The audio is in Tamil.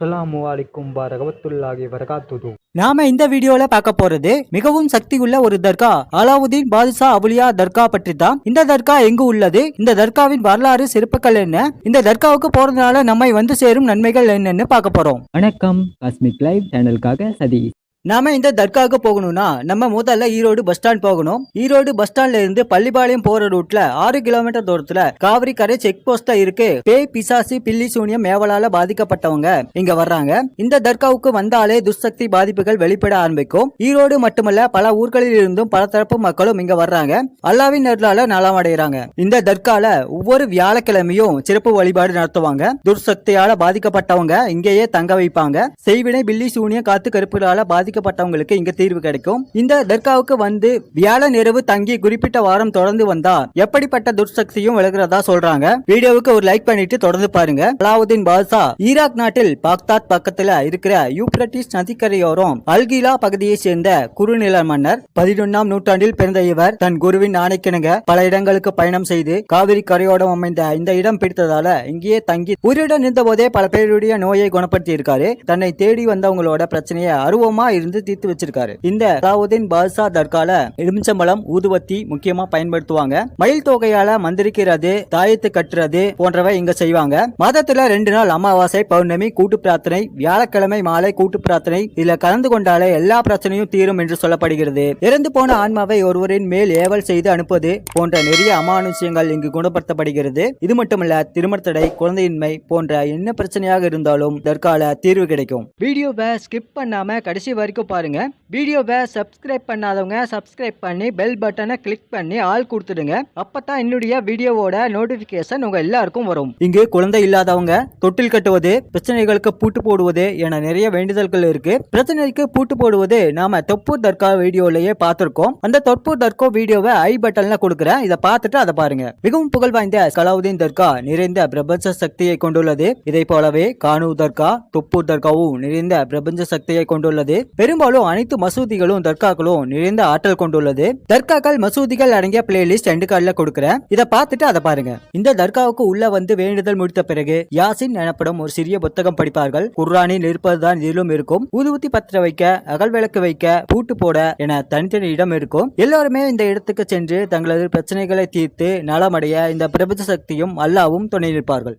அஸ்ஸலாமு அலைக்கும் வரகவத்துல்லாஹி வரகாத்துது நாம இந்த வீடியோல பார்க்க போறது மிகவும் சக்தி உள்ள ஒரு தர்கா. அலாவுதீன் பாதுஷா அவுலியா தர்கா பற்றி தான் இந்த தர்கா எங்கு உள்ளது? இந்த தர்காவின் வரலாறு சிறப்புகள் என்ன? இந்த தர்காவுக்கு போறதுனால நம்மை வந்து சேரும் நன்மைகள் என்னன்னு பார்க்க போறோம். வணக்கம். காஸ்மிக் லைவ் சேனலுக்காக சதீஷ். நாம இந்த தர்காவுக்கு போகணும்னா நம்ம முதல்ல ஈரோடு பஸ் ஸ்டாண்ட் போகணும். ஈரோடு பஸ் ஸ்டாண்ட்ல இருந்து பள்ளிப்பாளையம் போற ரூட்ல ஆறு கிலோமீட்டர் தூரத்துல காவிரி கரை செக் போஸ்ட்ல இருக்கு. பேய் பிசாசி பில்லி சூனியம் மேவலால பாதிக்கப்பட்டவங்க இங்க வர்றாங்க. இந்த தர்காவுக்கு வந்தாலே துஷ்சக்தி பாதிப்புகள் வெளிப்பட ஆரம்பிக்கும். ஈரோடு மட்டுமல்ல பல ஊர்களில் இருந்தும் பல தரப்பு மக்களும் இங்க வர்றாங்க. அல்லாவின் நெருளால நலமடைகிறாங்க இந்த தர்கால ஒவ்வொரு வியாழக்கிழமையும் சிறப்பு வழிபாடு நடத்துவாங்க. துர்சக்தியால பாதிக்கப்பட்டவங்க இங்கேயே தங்க வைப்பாங்க. செய்வினை பில்லி சூனியம் காத்து கருப்புகளால பாதிக்கப்பட்டவங்களுக்கு இங்க தீர்வு கிடைக்கும். இந்த தர்காவுக்கு வந்து வியாழன் இரவு தங்கி குறிப்பிட்ட வாரம் தொடர்ந்து வந்தா எப்படிப்பட்ட துர்சக்தியும் விலகிறதா சொல்றாங்க. வீடியோவுக்கு ஒரு லைக் பண்ணிட்டு தொடர்ந்து பாருங்க. அலாவுதீன் பாதுஷா ஈராக் நாட்டில் பாக்தாத் பக்கத்துல இருக்கிற யூப்ரட்டிஸ் நதிக்கரையோரம் அல்கிலா பகுதியை சேர்ந்த குறுநில மன்னர் பதினொன்னாம் நூற்றாண்டில் பிறந்த இவர் தன் குருவின் ஆணைக்கிணங்க பல இடங்களுக்கு பயணம் செய்து காவிரி கரையோடம் அமைந்த இந்த இடம் பிடித்ததால இங்கேயே தங்கி உயிருடன் இருந்த போதே பல பேருடைய நோயை குணப்படுத்தி இருக்காரு தன்னை தேடி வந்தவங்களோட பிரச்சனையை அருவமா இருந்து தீர்த்து வச்சிருக்காரு. இந்த அலாவுதீன் பாதுஷா தர்கால எலுமிச்சம்பழம் ஊதுவத்தி முக்கியமா பயன்படுத்துவாங்க. மயில் தொகையால மந்திரிக்கிறது தாயத்து கட்டுறது போன்றவை இங்க செய்வாங்க. மாதத்துல ரெண்டு நாள் அமாவாசை பௌர்ணமி கூட்டு பிரார்த்தனை வியாழக்கிழமை மாலை கூட்டு பிரார்த்தனை. இதுல கலந்து கொண்டாலே எல்லா பிரச்சனையும் தீரும் என்று சொல்லப்படுகிறது. இறந்து போன ஆன்மாவை ஒருவரின் மேல் ஏவல் செய்து அனுப்புவது போன்ற நிறைய அமானுஷ்யங்கள் இங்கு குணப்படுத்தப்படுகிறது. இது மட்டுமல்ல திருமண தடை குழந்தையின்மை போன்ற என்ன பிரச்சனையாக இருந்தாலும் தற்கால தீர்வு கிடைக்கும். வீடியோவை ஸ்கிப் பண்ணாம கடைசி வரைக்கும் பாருங்க. வீடியோவை சப்ஸ்கிரைப் பண்ணாதவங்க சப்ஸ்கிரைப் பண்ணி பெல் பட்டனை கிளிக் பண்ணி ஆள் கொடுத்துடுங்க. அப்பதான் என்னுடைய வீடியோவோட நோட்டிபிகேஷன் உங்க எல்லாருக்கும் வரும். இங்கு குழந்தை இல்லாதவங்க தொட்டில் கட்டுவது பிரச்சனைகளுக்கு பூட்டு போடுவது என நிறைய வேண்டுதல்கள் இருக்கு. பிரச்சனைக்கு பூட்டு போடுவது நாம தொப்பூர் தர்கா வீடியோலயே பார்த்திருக்கோம். அந்த தொப்பூர் தர்கா வீடியோவை ஐ பட்டன்ல கொடுக்குறேன். இதை பார்த்துட்டு அதை பாருங்க. மிகவும் புகழ் வாய்ந்த கலாவுதீன் தர்கா நிறைந்த பிரபஞ்ச சக்தியை கொண்டுள்ளது. இதை போலவே கானு தர்கா தொப்பூர் தர்காவும் நிறைந்த பிரபஞ்ச சக்தியை கொண்டுள்ளது. பெரும்பாலும் அனைத்து மசூதிகளும் தர்காக்களும் நிறைந்த ஆற்றல் கொண்டுள்ளது. தர்காக்கள் மசூதிகள் அடங்கிய பிளேலிஸ்ட் ரெண்டு கார்டில் கொடுக்குறேன். இதை பார்த்துட்டு அதை பாருங்க. இந்த தர்காவுக்கு உள்ள வந்து வேண்டுதல் முடித்த பிறகு யாசின் எனப்படும் ஒரு சிறிய புத்தகம் படிப்பார்கள். குர்ரானில் இருப்பதுதான் இதிலும் இருக்கும். ஊதுபத்தி பத்திர வைக்க அகல் விளக்கு வைக்க பூட்டு போட என தனித்தனி இடம் இருக்கும். எல்லாருமே இந்த இடத்துக்கு சென்று தங்களது பிரச்சனைகளை தீர்த்து நலமடைய இந்த பிரபஞ்ச சக்தியும் அல்லாவும் துணை நிற்பார்கள்.